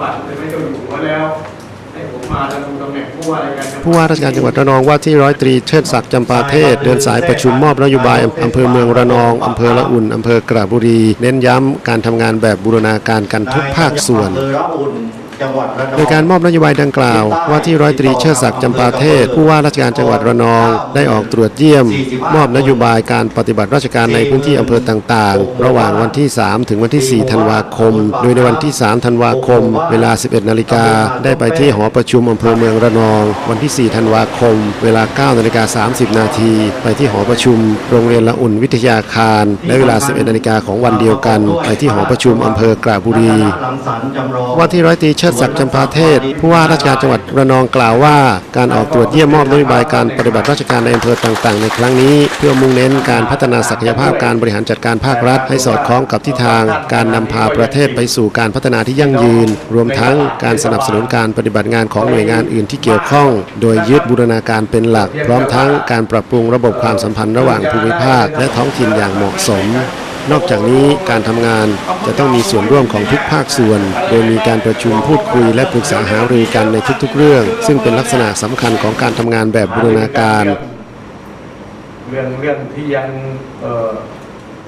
บัตรเป็นไม่เจ้าอยู่หัวแล้วให้ผมมาดำรงตำแหน่งผู้ว่าราชการจังหวัดผู้ว่าราชการจังหวัดระนองว่าที่ร้อยตรีเชิดศักดิ์จำปาเทศ เดินสายประชุมมอบนโยบายอำเภอเมืองระนองอำเภอละอุ่นอำเภอกระบุรี เน้นย้ำการทำงานแบบบูรณาการกันทุกภาคส่วน อำเภอระอุ่น จังหวัดระนองโดยการมอบนโยบายดังกล่าว ว่าที่ร้อยตรีเชิดศักดิ์จำปาเทศ ผู้ว่าราชการจังหวัดระนอง ได้ออกตรวจเยี่ยม มอบนโยบายการปฏิบัติราชการในพื้นที่อำเภอต่างๆ ระหว่างวันที่ 3 ถึงวันที่ 4 ธันวาคม โดยในวันที่ 3 ธันวาคม เวลา 11 นาฬิกา ได้ไปที่หอประชุมอำเภอเมืองระนอง วันที่ 4 ธันวาคม เวลา 9 นาฬิกา 30 นาที ไปที่หอประชุม โรงเรียนละอุ่นวิทยาคาร และเวลา 11 นาฬิกาของวันเดียวกัน ไปที่หอประชุมอำเภอกระบุรีลังสรรค์จำลองว่าที่ร้อยตรีเชิดศักดิ์จำปาเทศ ผู้ว่าราชการจังหวัดระนองกล่าวว่า การออกตรวจเยี่ยมมอบนโยบายการปฏิบัติราชการในอำเภอต่างๆ ในครั้งนี้ เพื่อมุ่งเน้นการพัฒนาศักยภาพการบริหารจัดการภาครัฐ ให้สอดคล้องกับทิศทาง การนำพาประเทศไปสู่การพัฒนาที่ยั่งยืน รวมทั้งการสนับสนุนการปฏิบัติงานของหน่วยงานอื่นที่เกี่ยวข้อง โดยยึดบูรณาการเป็นหลัก พร้อมทั้งการปรับปรุงระบบความสัมพันธ์ระหว่างภูมิภาคและท้องถิ่นอย่างเหมาะสม นอกจากนี้การทำงานจะต้องมีส่วนร่วมของทุกภาคส่วน โดยมีการประชุมพูดคุยและปรึกษาหารือกันในทุกๆ เรื่อง ซึ่งเป็นลักษณะสำคัญของการทำงานแบบบูรณาการ เรื่องเรื่องที่ยังเ